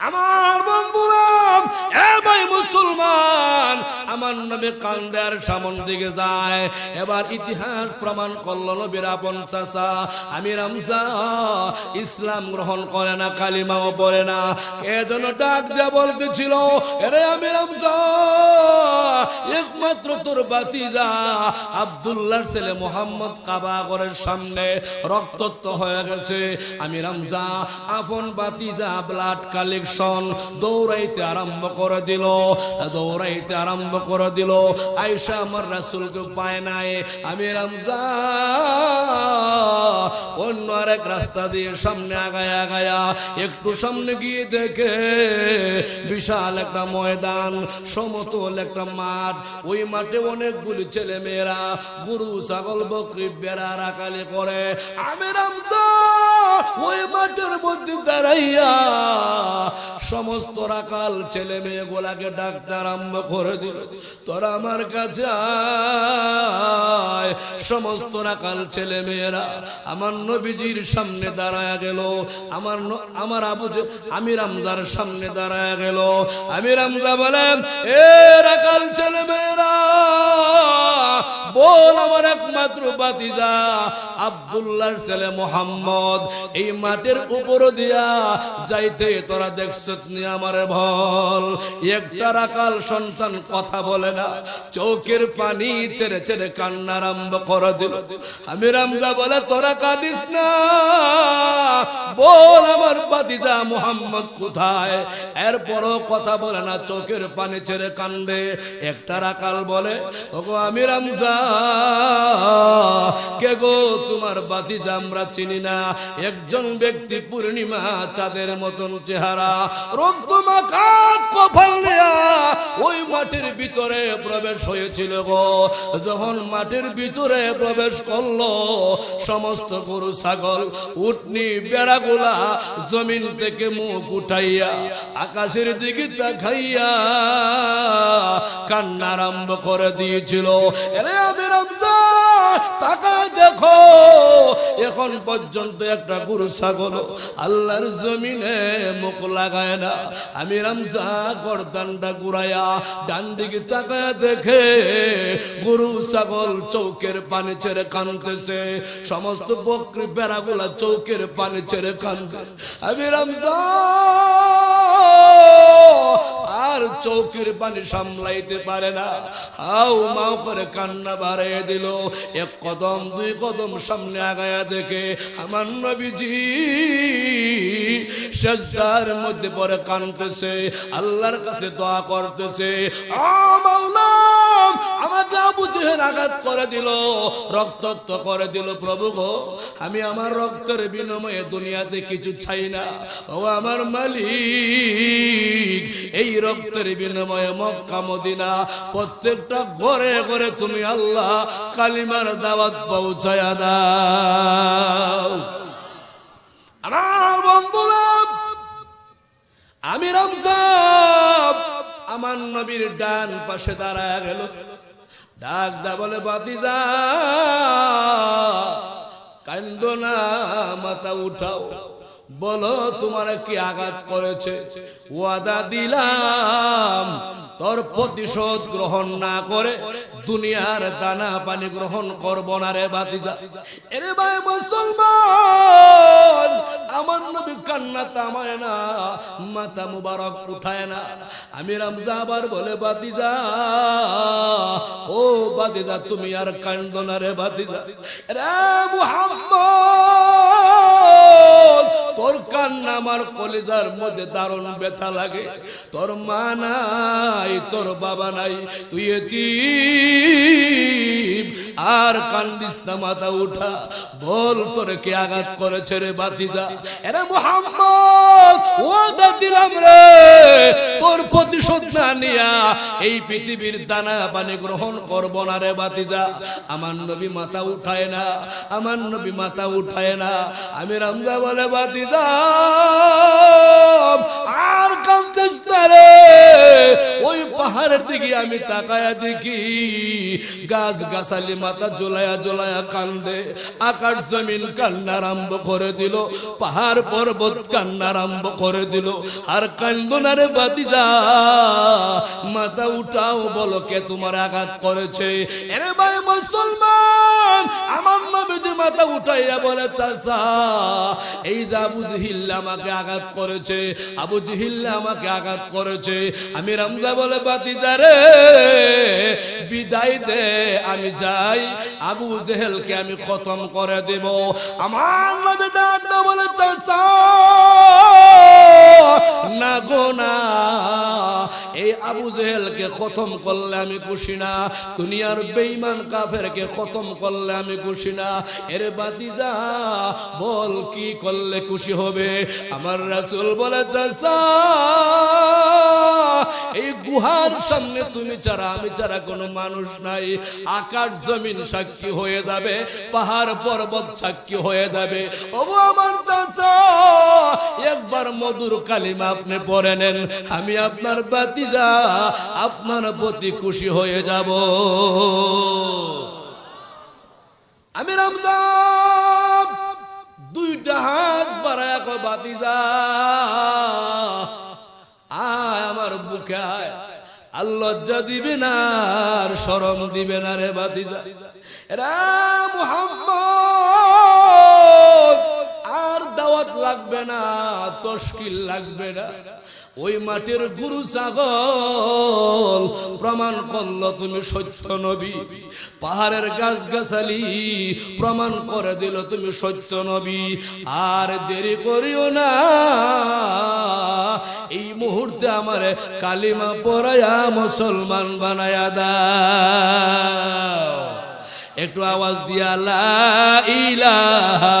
আমার মুসলমান আমার নবী কান্দার সামন দিকে যায়। এবার ইতিহাস প্রমাণ করল নবীর আপন আমি রামজা ইসলাম গ্রহণ করে না, কালিমাও পড়ে না। কে যেন ডাক দিয়ে বলতেছিল, এরে আমি রামজা একমাত্র তোর বাতিজা আব্দুল্লাহর ছেলে মোহাম্মদ কাবাগরের সামনে রক্তত্ব হয়ে গেছে। আমি রামজা আপন বাতিজা ব্লাড কালেকশন দৌড়াইতে আরম্ভ করে দিল। দৌড়াইতে আরম্ভ করে দিল আয়সা আমার রাসুলকে পায় নাই। আমি রামজা, অন্য আরেক রাস্তা দিয়ে সামনে আগায় আগায়া, একটু সামনে গিয়ে দেখে বিশাল একটা ময়দান, সমতল একটা মাঠ। ওই মাঠে অনেকগুলি ছেলে মেয়েরা গরু, ছাগল, বকরি বেড়া, রাখালি করে। আমি রামজা, ওই মাঠের মধ্যে দাঁড়াইয়া সমস্ত রাকাল ছেলে মেয়ে গোলাকে ডাকতে আরম্ভ করে দিল। তোরা আমার কাছে আয়। সমস্ত রাকাল ছেলে মেয়েরা, আমার নবীজির সামনে দাঁড়ায় গেল আমার আমার আবু আমি রামজার সামনে দাঁড়ায় গেল আমি রামজা বলেন, এ রাকাল ছেলে মেয়েরা বল আমার একমাত্র বাতিজা আব্দুল্লাহর ছেলে মোহাম্মদ, এই মাটির উপর দিয়া যাইতে তোরা দেখছ আমার ভল একটা রাকাল সন্তান কথা বলে না চৌকের পানি ছেড়ে ছেড়ে কান্না আরম্ভ করে দিল। আমি রামজা বলে, তোরা কাঁদিস না। বল আমার বাতিজা মোহাম্মদ কোথায়? এরপরও কথা বলে না, চোখের পানি ছেড়ে কান্দে। একটা রাকাল বলে, ওগো আমি রামজা কে গো তোমার বাতিজা আমরা চিনি না। একজন ব্যক্তি পূর্ণিমা চাঁদের মতন চেহারা। ওই মাটির ভিতরে প্রবেশ হয়েছিল গো। যখন মাটির ভিতরে প্রবেশ সমস্ত গরু, ছাগল, উটনি, বেড়াগুলা জমিন থেকে মুখ উঠাইয়া আকাশের দিকে তাকাইয়া কান্না আরম্ভ করে দিয়েছিল। রমজান দেখো, এখন পর্যন্ত একটা আল্লাহর জমিনে মুখ লাগায় না। আমি রামজা গরদানটা ডান দিকে তাকায় দেখে গরু ছাগল চৌকের পানি ছেড়ে কানতেছে সমস্ত বকরি বেড়াগুলা চৌকের পানি ছেড়ে কানতে আমি রামজা আর চৌকির পানি সামলাইতে পারে না। হাউ মাও করে কান্না বাড়াই দিল। এক কদম, দুই কদম সামনে আগায়া দেখে আমার নবীজি সেজদার মধ্যে পরে কানতেছে আল্লাহর কাছে দোয়া করতেছে। আ মাওলা! আমাকে আবু জেহেল আঘাত করে দিল, রক্তাক্ত করে দিল, প্রভু গো, আমি আমার রক্তের বিনিময়ে দুনিয়াতে কিছু চাই না। ও আমার মালিক, এই রক্তের বিনিময়ে মক্কা, মদিনা, প্রত্যেকটা ঘরে ঘরে তুমি আল্লাহ কালিমার দাওয়াত পৌঁছায়া দাও। আমার বন্ধুরা, আমি রমজান আমার নবীর ডান পাশে দাঁড়ায় গেল। ডাক দা বলে বাতিজা, কান্দ না, মাথা উঠাও। বলো, তোমার কি আঘাত করেছে? ওয়াদা দিলাম, তোর প্রতিশোধ গ্রহণ না করে দুনিয়ার দানা পানি গ্রহণ করব না রে বাতিজা। এরে ভাই মুসলমান মাথা মুবারক উঠায় না। আমি রামজা আবার বলে, বাতিজা, ও বাতিজা, তুমি আর কান্দ না রে বাতিজা। রে মুহাম্মদ, তোর কান্না আমার কলিজার মধ্যে দারুণ ব্যথা লাগে। তোর মা নাই, তোর বাবা নাই, তুই এতিম। আর কান্দিস না, মাথা উঠা। বল তোর কে আঘাত করেছে রে বাতিজা এরা মোহাম্মদ, ওয়াদা দিলাম রে। তোর প্রতিশোধ না নিয়া এই পৃথিবীর দানা পানি গ্রহণ করব না রে বাতিজা আমার নবী মাথা উঠায় না, আমার নবী মাথা উঠায় না। আমি রামজা বলে বাতিজা আর কান্দিস না রে ওই পাহাড়ের দিকে আমি তাকায়া দেখি গাছ গাছালি মাথা জোলায়া জোলায়া কান্দে। আকাশ জমিন কান্না আরম্ভ করে দিল, পাহাড় পর্বত কান্না আরম্ভ করে দিল। আর কান্দনারে বাতিজা মাথা উঠাও বলো কে তোমার আঘাত করেছে। এরে ভাই মুসলমান, আমার নবীজি মাথা উঠাইয়া বলে, চাচা, এই যে আবু জিহিল্লা আমাকে আঘাত করেছে, আবু জিহিল্লা আমাকে আঘাত করেছে। আমি রামজা বলে বাতিজা রে, বিদায় দে, আমি যাই। আবু জেহেলকে আমি খতম করে দেব। আমার নবী ডাক বলে চাচা না গো, না। এই আবু জেহেলকে খতম করলে আমি খুশি না। দুনিয়ার বেঈমান কাফেরকে খতম করলে আমি খুশি না। এর বাতিজা বল, কি করলে খুশি হবে? আমার রাসূল বলে চাচা এই গুহার সামনে তুমি ছাড়া আমি ছাড়া কোনো মানুষ নাই, আকাশ জমিন সাক্ষী হয়ে যাবে, পাহাড় পর্বত সাক্ষী হয়ে যাবে। ওগো আমার চাচা, একবার মধুর কালিমা আপনি পড়ে নেন, আমি আপনার বাতিজা আপনার প্রতি খুশি হয়ে যাব। আমি রমজান, দুইটা হাত বাড়ায় কয় বাতিজা আমার বুকে। আয় দিবে না, আর সরম দিবে না রে বাতিজা রাম আর দাওয়াত লাগবে না, তশকিল লাগবে না। ওই মাটির গুরু ছাগল প্রমাণ করল তুমি সত্য নবী। পাহাড়ের গাছ গাছালি প্রমাণ করে দিল তুমি সত্য নবী। আর দেরি করিও না, এই মুহূর্তে আমার কালিমা পড়ায়া মুসলমান বানায়া দাও। একটু আওয়াজ দিয়া, লা ইলাহা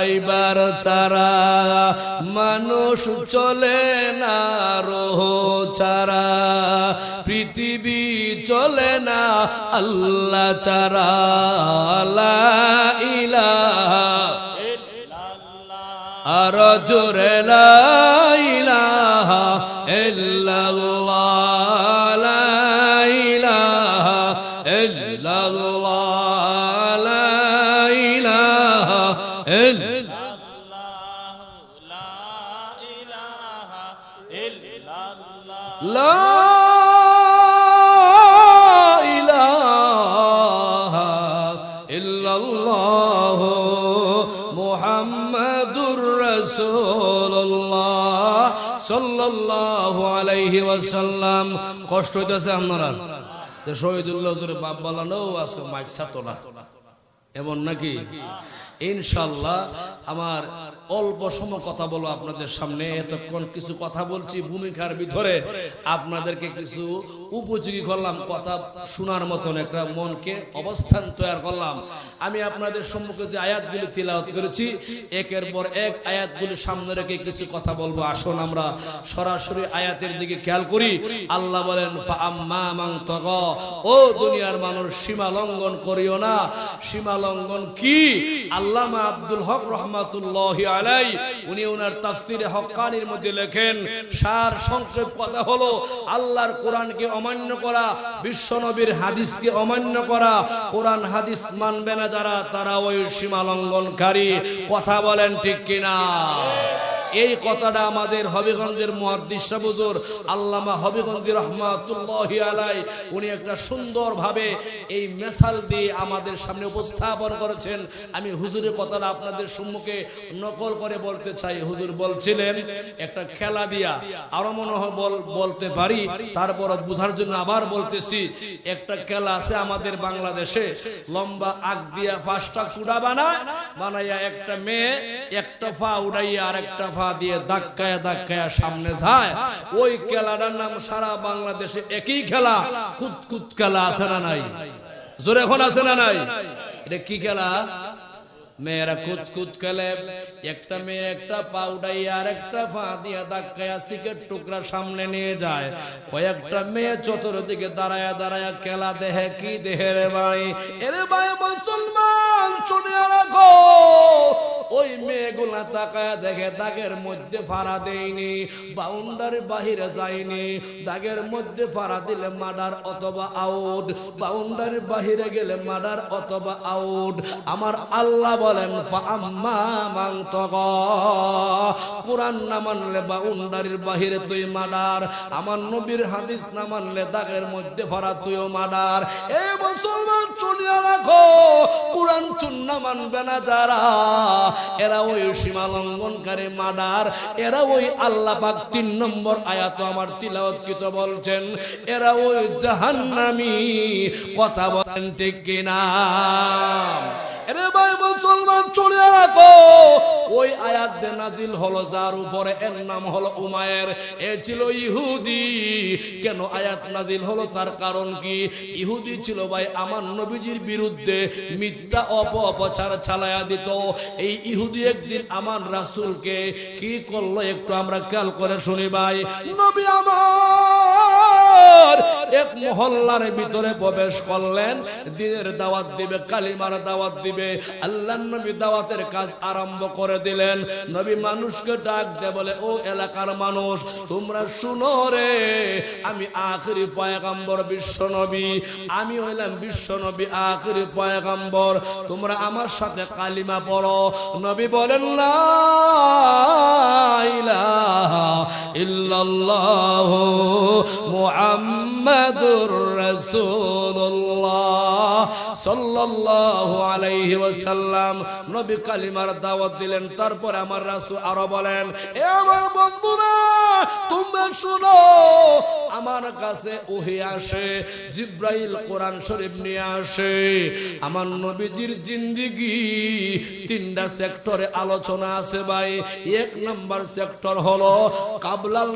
ড্রাইভার ছাড়া মানুষ চলে না, রোহ ছাড়া। পৃথিবী চলে না, আল্লাহ ছাড়া। লা ইলাহা আর জোরে লা ইলাহা সাল্লাল্লাহু আলাইহি ওয়াসাল্লাম। কষ্ট হইতেছে আপনারা? যে শহীদুল্লাহ বাপ বালানো আজকে মাইক ছাড়তো না। এমন নাকি? ইনশাল্লাহ আমার অল্প সময় কথা বলব আপনাদের সামনে। এতক্ষণ কিছু কথা বলছি ভূমিকার ভিতরে। আপনাদেরকে কিছু উপযোগী করলাম, কথা শোনার মতন একটা মনকে অবস্থান তৈরি করলাম। আমি আপনাদের সম্মুখে যে আয়াতগুলি তিলাওয়াত করেছি, একের পর এক আয়াতগুলি সামনে রেখে কিছু কথা বলব। আসুন আমরা সরাসরি আয়াতের দিকে খেয়াল করি। আল্লাহ বলেন ও দুনিয়ার মানুষ, সীমা লঙ্ঘন করিও না। সীমা লঙ্ঘন কি? আল্লামা আব্দুল হক রহমাতুল্লাহ আলাই, উনি ওনার তাফসিরে হক্কানির মধ্যে লেখেন, সার সংক্ষেপ কথা হলো, আল্লাহর কোরআনকে অমান্য করা, বিশ্বনবীর হাদিসকে অমান্য করা, কোরআন হাদিস মানবে না যারা, তারা ওই সীমা লঙ্ঘনকারী কথা বলেন ঠিক কিনা? এই কথাটা আমাদের হবিগঞ্জের মুহাদ্দিস সাবুজুর আল্লামা হবিগঞ্জি রহমাতুল্লাহি আলাই, উনি একটা সুন্দর ভাবে এই মেসাল দিয়ে আমাদের সামনে উপস্থাপন করেছেন। আমি হুজুরের কথাটা আপনাদের সম্মুখে নকল করে বলতে চাই। হুজুর বলছিলেন, একটা খেলা দিয়া আরও মনে হয় বল- বলতে পারি, তারপর বুঝার জন্য আবার বলতেছি, একটা খেলা আছে আমাদের বাংলাদেশে, লম্বা আগ দিয়া পাঁচটা কুড়া বানায়, বানাইয়া একটা মেয়ে, একটা পা উড়াইয়া আর একটা পা দিয়ে ধাক্কায়া ধাক্কায়া সামনে যায়। ওই খেলাটার নাম সারা বাংলাদেশে একই খেলা। কুতকুত খেলা আছে না নাই? জোরে এখন আছে না নাই? এটা কি খেলা? মেয়েরা কুত কুত খেলে। একটা মেয়ে একটা পা উঠাইয়া আর একটা পা দিয়া ধাক্কায়া সিকের টুকরা সামনে নিয়ে যায়। কয়েকটা মেয়ে চতুর্দিকে দাঁড়ায়া দাঁড়ায়া খেলা দেহে কি দেহে রে ভাই? এরে ভাই মুসলমান শুনিয়া রাখো। ওই মেয়েগুলা তাকায়া দেখে দাগের মধ্যে ফাড়া দেয়নি, বাউন্ডারি বাহিরে যায়নি। দাগের মধ্যে ফাড়া দিলে মার্ডার অথবা আউট, বাউন্ডারি বাহিরে গেলে মার্ডার অথবা আউট। আমার আল্লাহ বলেন কোরআন না মানলে বাউন্ডারির বাহিরে তুই মার্ডার। আমার নবীর হাদিস না মানলে দাগের মধ্যে ফাড়া তুইও মার্ডার। এ মুসলমান শুনিয়া রাখো, কোরআন চুন্না মানবে না যারা। এরা ওই সীমা লঙ্ঘনকারী মার্ডার এরা ওই আল্লাহ পাক তিন নম্বর আয়াত আমার তিলাওয়াতকৃত বলছেন, এরা ওই জাহান্নামী, কথা বলেন ঠিক কিনা? এরে ভাই মুসলমান, চলে রাখো। ওই আয়াত নাজিল হলো যার উপরে, এর নাম হলো উমায়ের। এ ছিল ইহুদি। কেন আয়াত নাজিল হলো? তার কারণ কি? ইহুদি ছিল ভাই আমার নবীজির বিরুদ্ধে মিথ্যা অপপ্রচার চালায়া দিত। এই ইহুদি একদিন আমার রাসূলকে কি করল একটু আমরা খেয়াল করে শুনি ভাই। নবী আমার এক মহল্লার ভিতরে প্রবেশ করলেন। দিনের দাওয়াত দিবে, কালিমার দাওয়াত দিবে। আল্লাহ নবী দাওয়াতের কাজ আরম্ভ করে দিলেন। নবী মানুষকে ডাক দে বলে, ও এলাকার মানুষ, তোমরা শুনো রে, আমি আখরি পয়গাম্বর বিশ্ব নবী, আমি হইলাম বিশ্ব নবী আখরি পয়গাম্বর, তোমরা আমার সাথে কালিমা পড়ো। নবী বলেন না ইল্লাল্লাহু মুহাম্মাদুর রাসূলুল্লাহ সাল্লাল্লাহু আলাইহি ওয়াসাল্লাম। নবী কালিমার দাওয়াত দিলেন, তারপরে আমার রাসূল আরও বলেন, এ আমার বন্ধুরা, তোমরা শুনো, আমার কাছে ওহি আসে, জিব্রাইল কোরআন শরীফ নিয়ে আসে। আমার নবীজির জিন্দিগি তিনটা সেক্টরে আলোচনা আছে ভাই। এক নাম্বার সেক্টর হলো কাবলাল